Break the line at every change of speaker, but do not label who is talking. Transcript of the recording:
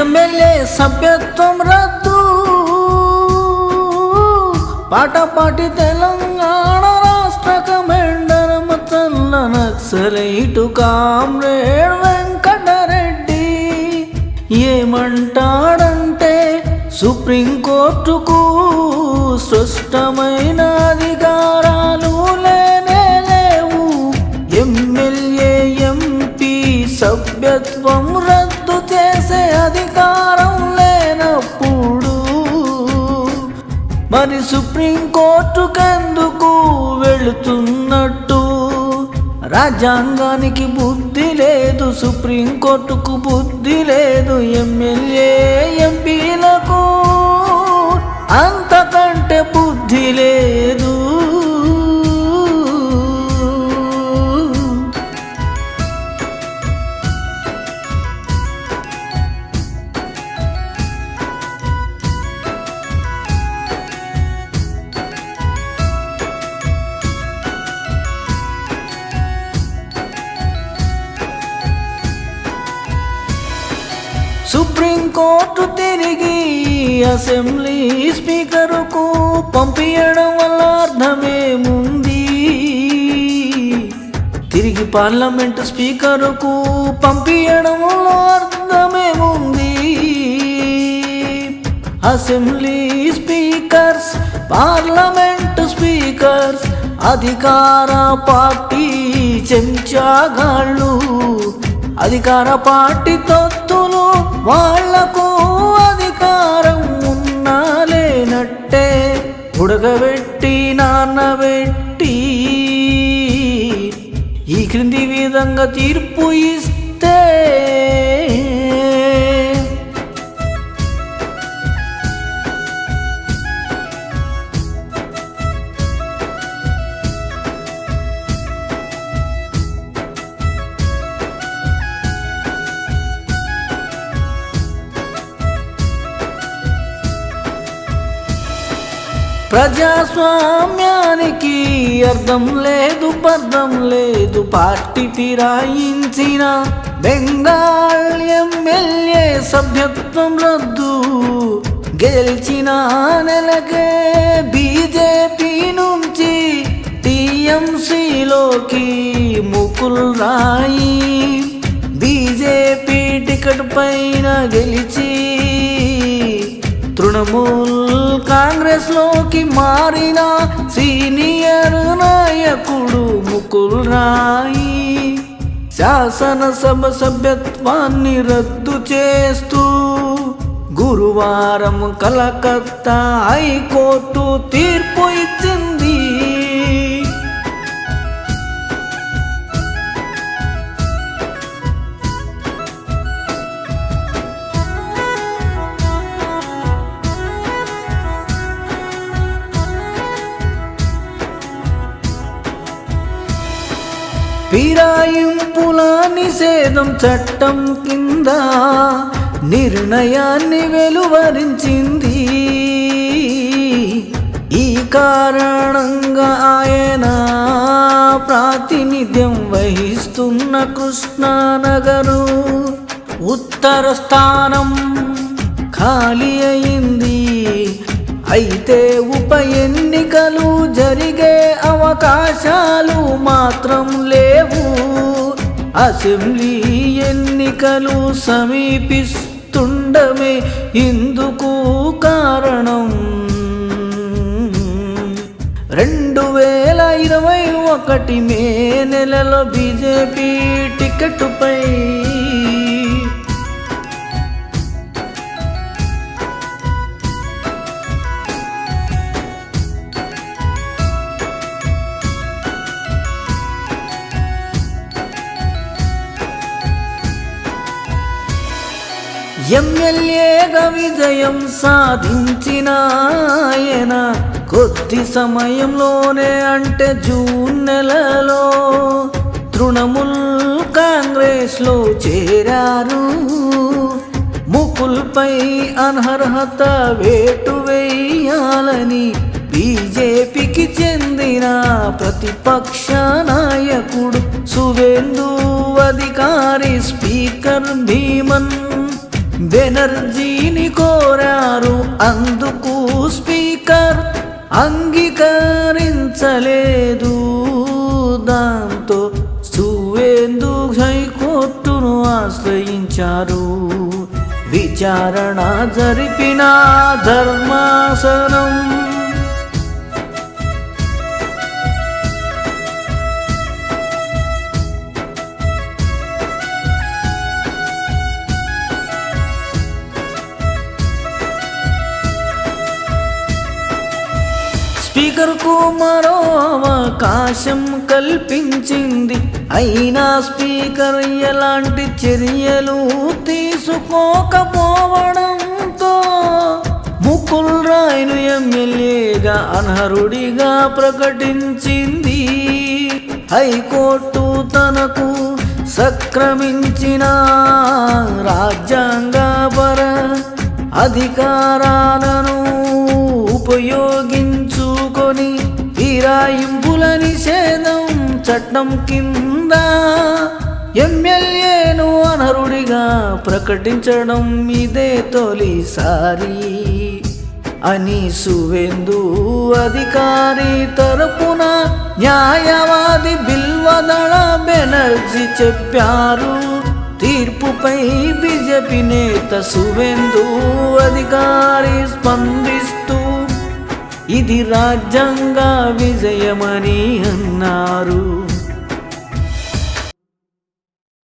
MLA సభ్యత్వం రద్దు. పాటపాటి తెలంగాణ రాష్ట్ర కమెండరం మతల్ల నక్సలైటు కామ్రేడ్ వెంకటరెడ్డి. ఏమంటాడంటే సుప్రీంకోర్టుకు స్పష్టమైన అధికారాలు లేనే లేవు. ఎమ్మెల్యే ఎంపీ సభ్యత్వం రద్దు చేసే అధికారం లేనప్పుడు మరి సుప్రీంకోర్టుకెందుకు వెళుతున్నట్టు? రాజ్యాంగానికి బుద్ధి లేదు సుప్రీంకోర్టుకు బుద్ధి లేదు ఎమ్మెల్యే ఎంపీలకు అంతకంటే బుద్ధి లేదు. సుప్రీంకోర్టు తిరిగి అసెంబ్లీ స్పీకరుకు పంపించడం వల్ల అర్థమేముంది? తిరిగి పార్లమెంట్ స్పీకరుకు పంపించడంలో అర్థమేముంది? అసెంబ్లీ స్పీకర్స్ పార్లమెంట్ స్పీకర్స్ అధికార పార్టీ చెంచాగాళ్ళు అధికార పార్టీ తొత్తులు వాళ్ళకు అధికారం ఉన్నా లేనట్టే ఉడకబెట్టి నాన్నబెట్టి ఈ క్రింది విధంగా తీర్పు ఇస్తే ప్రజాస్వామ్యానికి అర్థం లేదు పర్థం లేదు. పార్టీ ఫిరాయించిన బెంగాల్ ఎమ్మెల్యే సభ్యత్వం రద్దు. గెలిచిన నెలకే బీజేపీ నుంచి టీఎంసీలోకి ముకుల్ రాయి. బీజేపీ టికెట్ పైన గెలిచి తృణమూల్ కాంగ్రెస్లోకి మారిన సీనియర్ నాయకుడు ముకుల్ రాయి. శాసనసభ సభ్యత్వాన్ని రద్దు చేస్తూ గురువారం కలకత్తా హైకోర్టు తీర్పు ఇచ్చింది. ఫిరాయింపుల నిషేధం చట్టం కింద నిర్ణయాన్ని వెలువరించింది. ఈ కారణంగా ఆయన ప్రాతినిధ్యం వహిస్తున్న కృష్ణానగరు ఉత్తర స్థానం ఖాళీ అయింది. అయితే ఉప ఎన్నికలు జరిగే అవకాశాలు మాత్రం లేవు. అసెంబ్లీ ఎన్నికలు సమీపిస్తుండమే ఇందుకు కారణం. రెండు వేల ఇరవై ఒకటి మే నెలలో బీజేపీ టికెట్పై ఎమ్మెల్యేగా విజయం సాధించిన ఆయన కొద్ది సమయంలోనే అంటే జూన్ నెలలో తృణమూల్ కాంగ్రెస్లో చేరారు. ముకుల్పై అనర్హత వేటు వేయాలని బీజేపీకి చెందిన ప్రతిపక్ష నాయకుడు సువేందు అధికారి స్పీకర్ భీమన్ బెనర్జీని కోరారు. అందుకు స్పీకర్ అంగీకరించలేదు. దాంతో సువేందు హైకోర్టును ఆశ్రయించారు. విచారణ జరిపిన ధర్మాసనం స్పీకర్కు మరో అవకాశం కల్పించింది. అయినా స్పీకర్ ఎలాంటి చర్యలు తీసుకోకపోవడంతో ముకుల్ రాయ్ను ఎమ్మెల్యేగా అనర్హుడిగా ప్రకటించింది. హైకోర్టు తనకు సక్రమించిన రాజ్యాంగపర అధికారాలను ఉపయోగించి ఫిరాయింపుల నిషేధం చట్టం కింద ఎమ్మెల్యేను అనరుడిగా ప్రకటించడం ఇదే తొలిసారి. అని సువేందు అధికారి తరపున న్యాయవాది బిల్వదళ బెనర్జీ చెప్పారు. తీర్పుపై బీజేపీ నేత సువేందు అధికారి స్పందిస్తూ ఇది రాజ్యాంగ విజయమని అన్నారు.